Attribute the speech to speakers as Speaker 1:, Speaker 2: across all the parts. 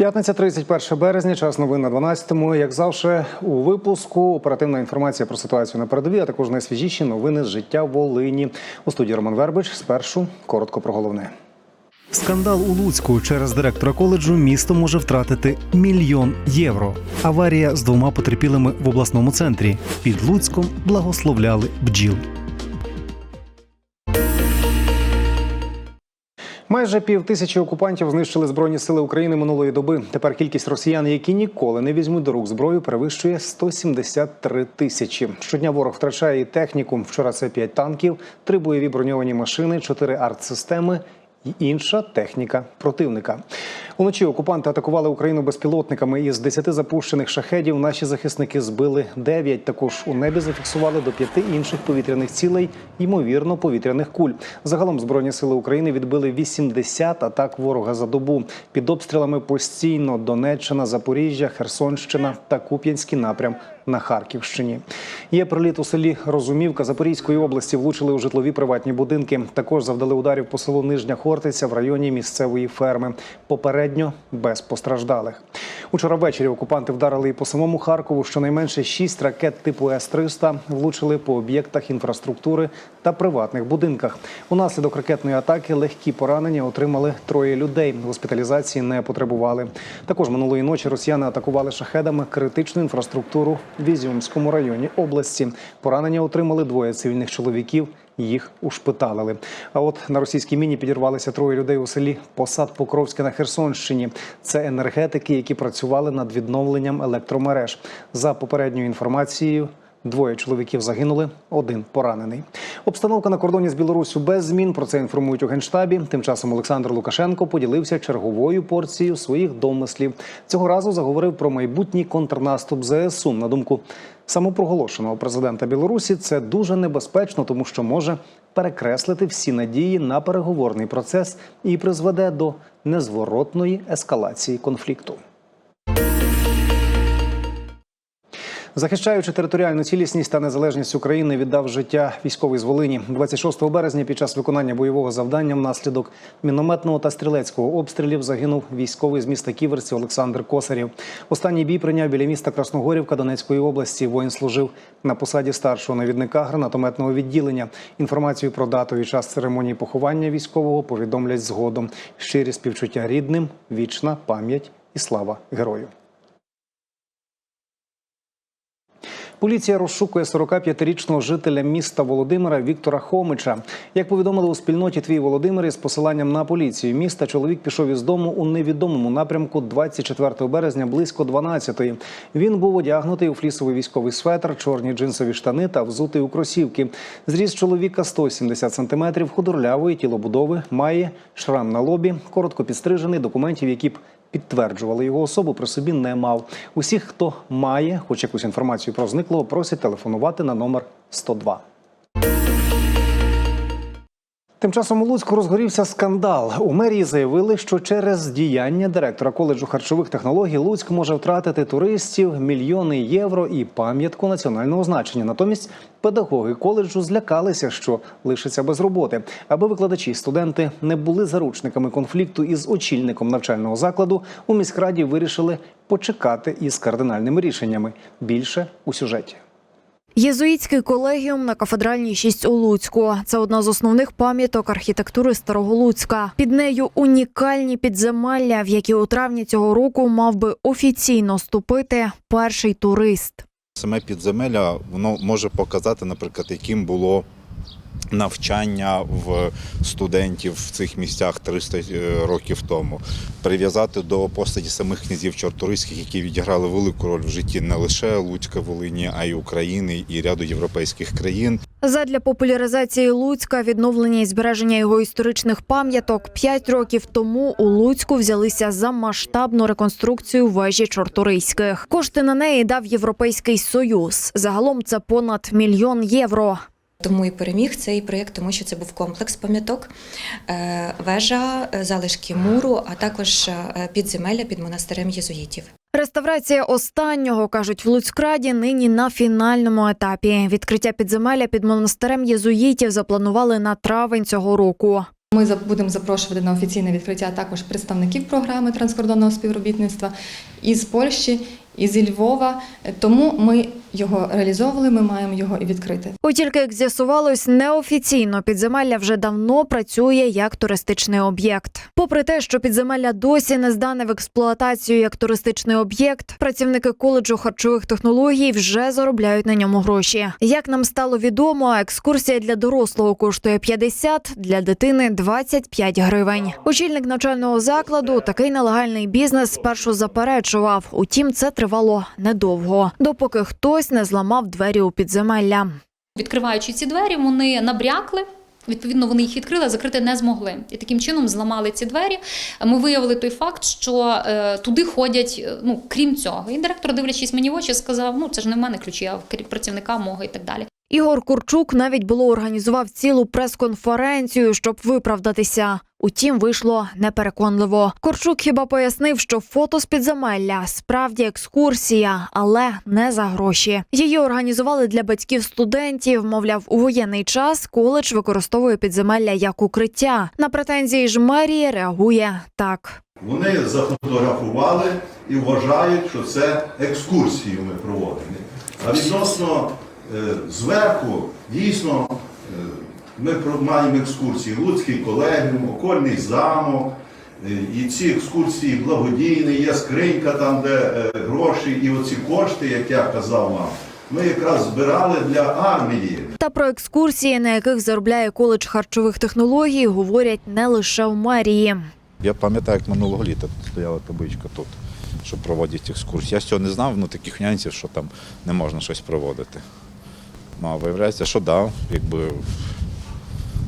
Speaker 1: П'ятниця, 31 березня, час новин на 12-му. Як завжди, у випуску оперативна інформація про ситуацію на передовій, а також найсвіжіші новини з життя Волині. У студії Роман Вербич. Спершу коротко про головне. Скандал у Луцьку через директора коледжу місто може втратити мільйон євро. Аварія з двома потерпілими в обласному центрі. Під Луцьком благословляли бджіл. Майже пів тисячі окупантів знищили збройні сили України минулої доби. Тепер кількість росіян, які ніколи не візьмуть до рук зброю, перевищує 173 тисячі. Щодня ворог втрачає і техніку. Вчора це 5 танків, три бойові броньовані машини, 4 артсистеми інша техніка противника. Уночі окупанти атакували Україну безпілотниками. Із 10 запущених шахедів наші захисники збили 9. Також у небі зафіксували до п'яти інших повітряних цілей, ймовірно, повітряних куль. Загалом збройні сили України відбили 80 атак ворога за добу. Під обстрілами постійно Донеччина, Запоріжжя, Херсонщина та Куп'янський напрям на Харківщині. Є приліт у селі Розумівка Запорізької області. Влучили у житлові приватні будинки. Також завдали ударів по селу Нижня Хортиця в районі місцевої ферми. Попередньо без постраждалих. Учора ввечері окупанти вдарили і по самому Харкову. Щонайменше шість ракет типу С-300 влучили по об'єктах інфраструктури та приватних будинках. Унаслідок ракетної атаки легкі поранення отримали троє людей. Госпіталізації не потребували. Також минулої ночі росіяни атакували шахедами критичну інфраструктуру в районі області. Поранення отримали двоє цивільних чоловіків. Їх ушпиталили. А от на російській міні підірвалися троє людей у селі Посад Покровське на Херсонщині. Це енергетики, які працювали над відновленням електромереж. За попередньою інформацією. Двоє чоловіків загинули, один поранений. Обстановка на кордоні з Білоруссю без змін. Про це інформують у генштабі. Тим часом Олександр Лукашенко поділився черговою порцією своїх домислів. Цього разу заговорив про майбутній контрнаступ ЗСУ. На думку самопроголошеного президента Білорусі, це дуже небезпечно, тому що може перекреслити всі надії на переговорний процес і призведе до незворотної ескалації конфлікту. Захищаючи територіальну цілісність та незалежність України, віддав життя військовий з Волині 26 березня. Під час виконання бойового завдання внаслідок мінометного та стрілецького обстрілів загинув військовий з міста Ківерці Олександр Косарів. Останній бій прийняв біля міста Красногорівка Донецької області. Воїн служив на посаді старшого навідника гранатометного відділення. Інформацію про дату і час церемонії поховання військового повідомлять згодом. Щирі співчуття рідним, вічна пам'ять і слава герою. Поліція розшукує 45-річного жителя міста Володимира Віктора Хомича. Як повідомили у спільноті Твій Володимир із посиланням на поліцію міста, чоловік пішов із дому у невідомому напрямку 24 березня близько 12-ї. Він був одягнутий у флісовий військовий светр, чорні джинсові штани та взутий у кросівки. Зріст чоловіка 170 сантиметрів, худорлявої тілобудови, має шрам на лобі, коротко підстрижений, документів, які б підтверджували його особу, при собі не мав. Усіх, хто має хоч якусь інформацію про зниклого, просять телефонувати на номер 102. Тим часом у Луцьку розгорівся скандал. У мерії заявили, що через діяння директора коледжу харчових технологій Луцьк може втратити туристів, мільйони євро і пам'ятку національного значення. Натомість педагоги коледжу злякалися, що лишаться без роботи. Аби викладачі і студенти не були заручниками конфлікту із очільником навчального закладу. У міськраді вирішили почекати із кардинальними рішеннями. Більше у сюжеті.
Speaker 2: Єзуїтський колегіум на кафедральній 6 у Луцьку. Це одна з основних пам'яток архітектури Старого Луцька. Під нею унікальні підземелля, в які у травні цього року мав би офіційно ступити перший турист.
Speaker 3: Саме підземелля воно може показати, наприклад, яким було навчання в студентів в цих місцях 300 років тому, прив'язати до постаті самих князів чорторийських, які відіграли велику роль в житті не лише Луцька, Волині, а й України і ряду європейських країн.
Speaker 2: Задля популяризації Луцька, відновлення і збереження його історичних пам'яток п'ять років тому у Луцьку взялися за масштабну реконструкцію вежі чорторийських. Кошти на неї дав Європейський Союз. Загалом це понад мільйон євро.
Speaker 4: Тому і переміг цей проєкт, тому що це був комплекс пам'яток, е, вежа, е, залишки муру, а також е, підземелля під монастирем єзуїтів.
Speaker 2: Реставрація останнього кажуть в Луцькраді нині на фінальному етапі. Відкриття підземелля під монастирем єзуїтів запланували на травень цього року.
Speaker 5: Ми будемо запрошувати на офіційне відкриття також представників програми транскордонного співробітництва із Польщі, із Львова. Тому ми його реалізовували, ми маємо його і відкрити.
Speaker 2: От тільки як з'ясувалось, неофіційно підземелля вже давно працює як туристичний об'єкт. Попри те, що підземелля досі не здане в експлуатацію як туристичний об'єкт, працівники коледжу харчових технологій вже заробляють на ньому гроші. Як нам стало відомо, екскурсія для дорослого коштує 50, для дитини 25 гривень. Очільник навчального закладу такий нелегальний бізнес спершу заперечував. Утім, це тривало недовго, допоки хтось не зламав двері у підземелля.
Speaker 6: Відкриваючи ці двері, вони набрякли. Відповідно, вони їх відкрили, а закрити не змогли. І таким чином зламали ці двері. Ми виявили той факт, що е, туди ходять, е, ну крім цього. І директор, дивлячись мені в очі, сказав: ну це ж не в мене ключі, а в працівника мого і так далі.
Speaker 2: Ігор Курчук навіть було організував цілу прес-конференцію, щоб виправдатися. Утім, вийшло непереконливо. Корчук хіба пояснив, що фото з підземелля справді екскурсія, але не за гроші. Її організували для батьків студентів. Мовляв, у воєнний час коледж використовує підземелля як укриття. На претензії ж мерії реагує так.
Speaker 7: Вони зафотографували і вважають, що це екскурсію ми проводимо. А відносно зверху, дійсно, е, ми маємо екскурсії Луцький колегіум, Окольний замок. е, І ці екскурсії благодійні, є скринька там, де е, гроші, і оці кошти, як я казав вам, ми якраз збирали для армії.
Speaker 2: Та про екскурсії, на яких заробляє коледж харчових технологій, говорять не лише в мерії.
Speaker 3: Я пам'ятаю, як минулого літа стояла табличка тут, що проводять екскурсії. Я цього не знав, ну таких нюансів, що там не можна щось проводити. Ну, а виявляється, що да, якби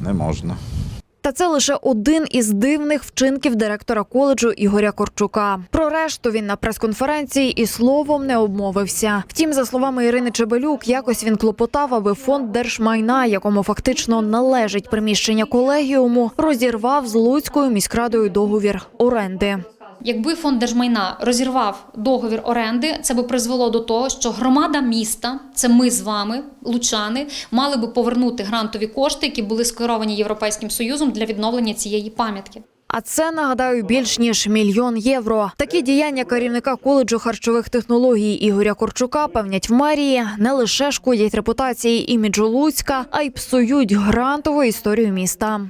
Speaker 3: не можна.
Speaker 2: Та це лише один із дивних вчинків директора коледжу Ігоря Корчука. Про решту він на прес-конференції і словом не обмовився. Втім, за словами Ірини Чебелюк, якось він клопотав, аби фонд держмайна, якому фактично належить приміщення колегіуму, розірвав з Луцькою міськрадою договір оренди.
Speaker 6: Якби фонд держмайна розірвав договір оренди, це би призвело до того, що громада міста, це ми з вами, лучани, мали би повернути грантові кошти, які були скеровані Європейським Союзом для відновлення цієї пам'ятки.
Speaker 2: А це нагадаю більш ніж мільйон євро. Такі діяння керівника коледжу харчових технологій Ігоря Корчука певнять в мерії не лише шкодять репутації іміджу Луцька, а й псують грантову історію міста.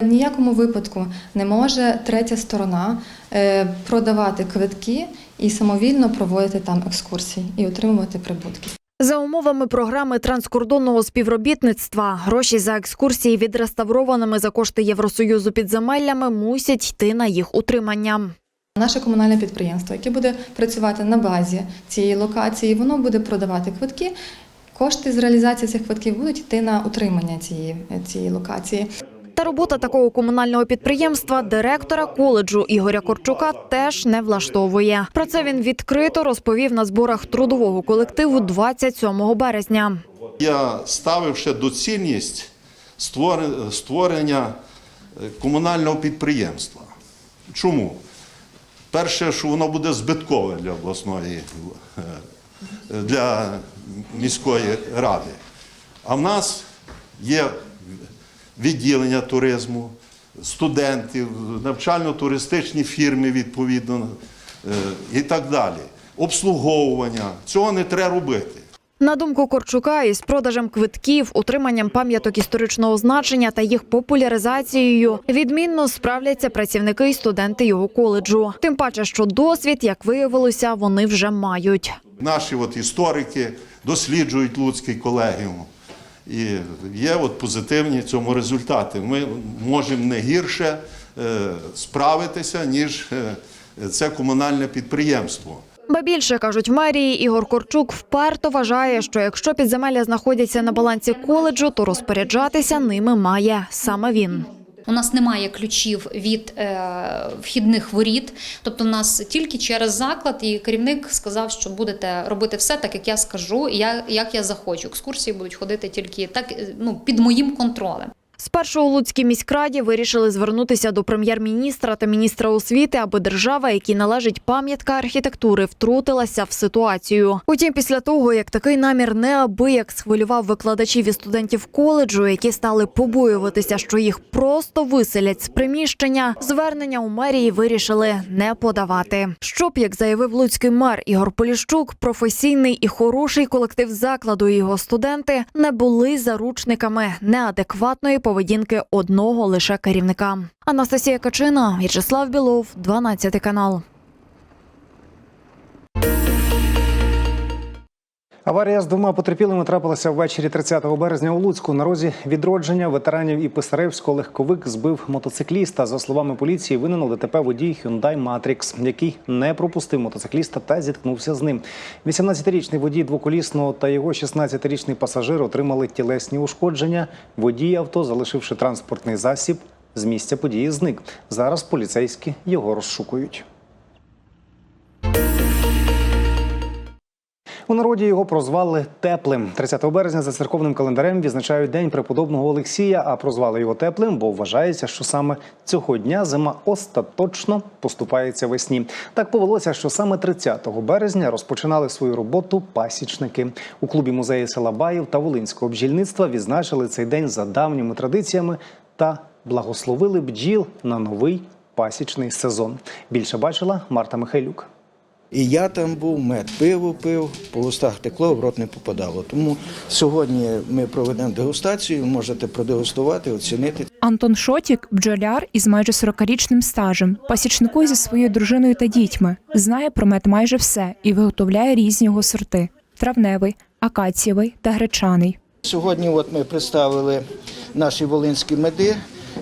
Speaker 5: В ніякому випадку не може третя сторона е, продавати квитки і самовільно проводити там екскурсії і отримувати прибутки.
Speaker 2: За умовами програми транскордонного співробітництва гроші за екскурсії відреставрованими за кошти Євросоюзу підземеллями мусять йти на їх утримання.
Speaker 5: Наше комунальне підприємство, яке буде працювати на базі цієї локації, воно буде продавати квитки. Кошти з реалізації цих квитків будуть йти на утримання цієї, цієї локації.
Speaker 2: Та робота такого комунального підприємства директора коледжу Ігоря Корчука теж не влаштовує. Про це він відкрито розповів на зборах трудового колективу 27 березня.
Speaker 7: Я ставив ще доцільність створення е, комунального підприємства. Чому? Перше, що воно буде збиткове для обласної, е, для міської ради. А в нас є відділення туризму, студентів, навчально-туристичні фірми відповідно е, і так далі. Обслуговування. Цього не треба робити.
Speaker 2: На думку Корчука, із продажем квитків, утриманням пам'яток історичного значення та їх популяризацією відмінно справляться працівники і студенти його коледжу. Тим паче, що досвід, як виявилося, вони вже мають.
Speaker 7: Наші от історики досліджують Луцький колегіум. І є от позитивні цьому результати. Ми можемо не гірше е, справитися, ніж е, це комунальне підприємство.
Speaker 2: Ба більше кажуть в мерії, Ігор Корчук вперто вважає, що якщо підземелля знаходяться на балансі коледжу, то розпоряджатися ними має саме він.
Speaker 6: У нас немає ключів від е, вхідних воріт, тобто, у нас тільки через заклад, і керівник сказав, що будете робити все так, як я скажу, і як я захочу. Екскурсії будуть ходити тільки так, е, ну під моїм контролем.
Speaker 2: Спершу у Луцькій міськраді вирішили звернутися до прем'єр-міністра та міністра освіти, аби держава, якій належить пам'ятка архітектури, втрутилася в ситуацію. Утім, після того як такий намір неабияк схвилював викладачів і студентів коледжу, які стали побоюватися, що їх просто виселять з приміщення, звернення у мерії вирішили не подавати. Щоб, як заявив луцький мер Ігор Поліщук, професійний і хороший колектив закладу і його студенти не були заручниками неадекватної поведінки одного лише керівника. Анастасія Качина, В'ячеслав Білов, 12 канал.
Speaker 1: Аварія з двома потерпілими трапилася ввечері 30 березня у Луцьку. На розі відродження ветеранів і Писаревського легковик збив мотоцикліста. За словами поліції, винен у ДТП водій Hyundai Matrix, який не пропустив мотоцикліста та зіткнувся з ним. 18-річний водій двоколісного та його 16-річний пасажир отримали тілесні ушкодження. Водій авто, залишивши транспортний засіб, з місця події зник. Зараз поліцейські його розшукують. У народі його прозвали теплим. 30 березня за церковним календарем відзначають день преподобного Олексія, а прозвали його теплим, бо вважається, що саме цього дня зима остаточно поступається весні. Так повелося, що саме 30 березня розпочинали свою роботу пасічники. У клубі музею села Баїв та Волинського бджільництва відзначили цей день за давніми традиціями та благословили бджіл на новий пасічний сезон. Більше бачила Марта Михайлюк.
Speaker 8: І я там був, мед пиво пив, по устах текло, в рот не попадало. Тому сьогодні ми проведемо дегустацію, можете продегустувати, оцінити.
Speaker 9: Антон Шотік бджоляр із майже 40-річним стажем, пасічникує зі своєю дружиною та дітьми, знає про мед майже все і виготовляє різні його сорти: травневий, акацієвий та гречаний.
Speaker 8: Сьогодні от ми представили наші волинські меди.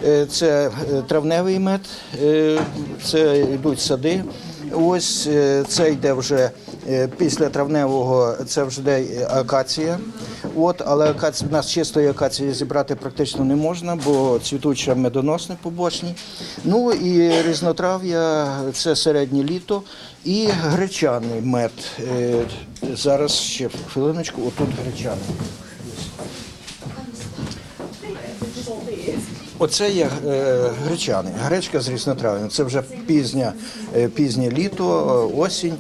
Speaker 8: Е, Це е, травневий мед, е, це йдуть сади. Ось е, це йде вже е, після травневого, це вже йде акація. От, але акація, в нас чистої акації зібрати практично не можна, бо цвітуча медоносне побочні. Ну і різнотрав'я це середнє літо і гречаний мед. Е, Зараз ще хвилиночку, отут гречаний. Оце є е, гречаний, гречка з різнотрав'ям. Це вже пізня, е, пізнє літо, е, осінь.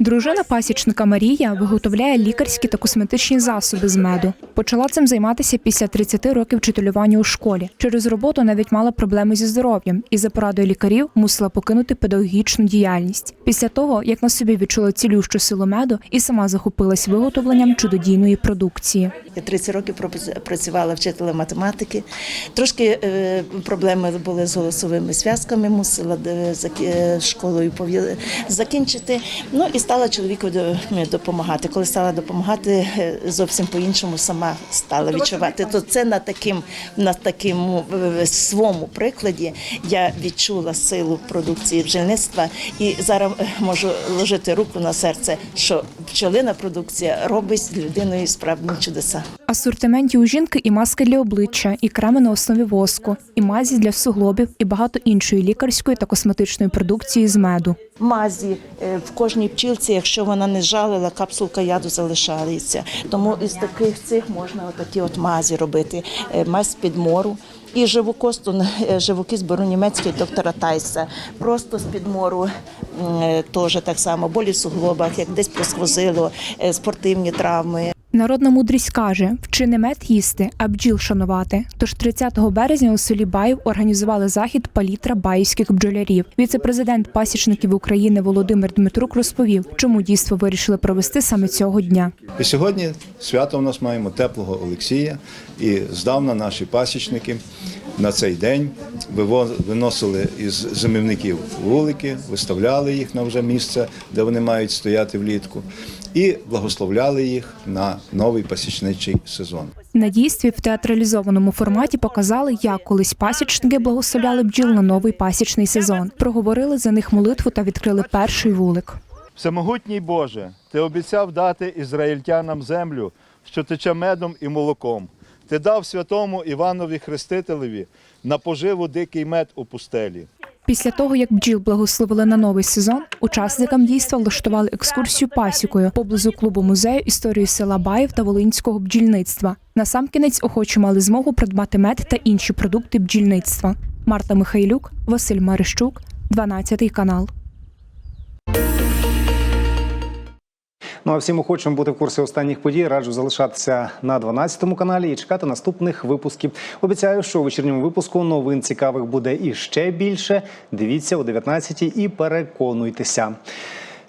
Speaker 9: Дружина пасічника Марія виготовляє лікарські та косметичні засоби з меду. Почала цим займатися після 30 років вчителювання у школі. Через роботу навіть мала проблеми зі здоров'ям і за порадою лікарів мусила покинути педагогічну діяльність. Після того, як на собі відчула цілющу силу меду і сама захопилась виготовленням чудодійної продукції.
Speaker 10: Я 30 років працювала вчителем математики. Трошки е, проблеми були з голосовими зв'язками, мусила е, е, школою закінчити. Ну і стала чоловіку до- допомагати. Коли стала допомагати, е, зовсім по-іншому сама стала відчувати. То це на таким, на такому е, своєму прикладі я відчула силу продукції бджільництва і зараз е, можу ложити руку на серце, що пчелина продукція робить з людиною справді чудеса.
Speaker 9: Асортименті у жінки і маски для обличчя, і креми на основі воску, і мазі для суглобів, і багато іншої лікарської та косметичної продукції з меду.
Speaker 10: Мазі е, в кожній пчілці, якщо вона не жалила, капсулка яду залишається. Тому із таких цих можна отакі от мазі робити. Е, Мазь під мору. І живокосту, е, живокіст беру німецький доктора Тайса. Просто з підмору теж так само, болі в суглобах, як десь просквозило, спортивні травми.
Speaker 9: Народна мудрість каже: вчини мед їсти, а бджіл шанувати. Тож 30 березня у селі Баїв організували захід палітра баївських бджолярів. Віце-президент пасічників України Володимир Дмитрук розповів, чому дійство вирішили провести саме цього дня.
Speaker 11: І сьогодні свято у нас маємо теплого Олексія, і здавна наші пасічники на цей день виносили із зимівників вулики, виставляли їх на вже місце, де вони мають стояти влітку, і благословляли їх на новий пасічничий сезон.
Speaker 9: На дійстві в театралізованому форматі показали, як колись пасічники благословляли бджіл на новий пасічний сезон. Проговорили за них молитву та відкрили перший вулик.
Speaker 12: Всемогутній Боже, Ти обіцяв дати ізраїльтянам землю, що тече медом і молоком. Ти дав святому Іванові Хрестителеві на поживу дикий мед у пустелі.
Speaker 9: Після того, як бджіл благословили на новий сезон, учасникам дійства влаштували екскурсію пасікою поблизу клубу музею історії села Баїв та волинського бджільництва. Насамкінець охочі мали змогу придбати мед та інші продукти бджільництва. Марта Михайлюк, Василь Марищук, 12 канал.
Speaker 1: Ну а всім охочим бути в курсі останніх подій. Раджу залишатися на 12 каналі і чекати наступних випусків. Обіцяю, що у вечірньому випуску новин цікавих буде і ще більше. Дивіться о 19 і переконуйтеся.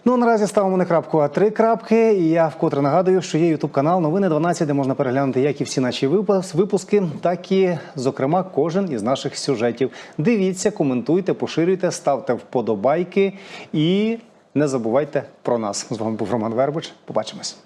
Speaker 1: Ну а наразі ставимо не крапку, а три крапки. І я вкотре нагадую, що є ютуб канал Новини 12, де можна переглянути як і всі наші випус- випуски, так і, зокрема, кожен із наших сюжетів. Дивіться, коментуйте, поширюйте, ставте вподобайки і не забувайте про нас. З вами був Роман Вербич. Побачимось.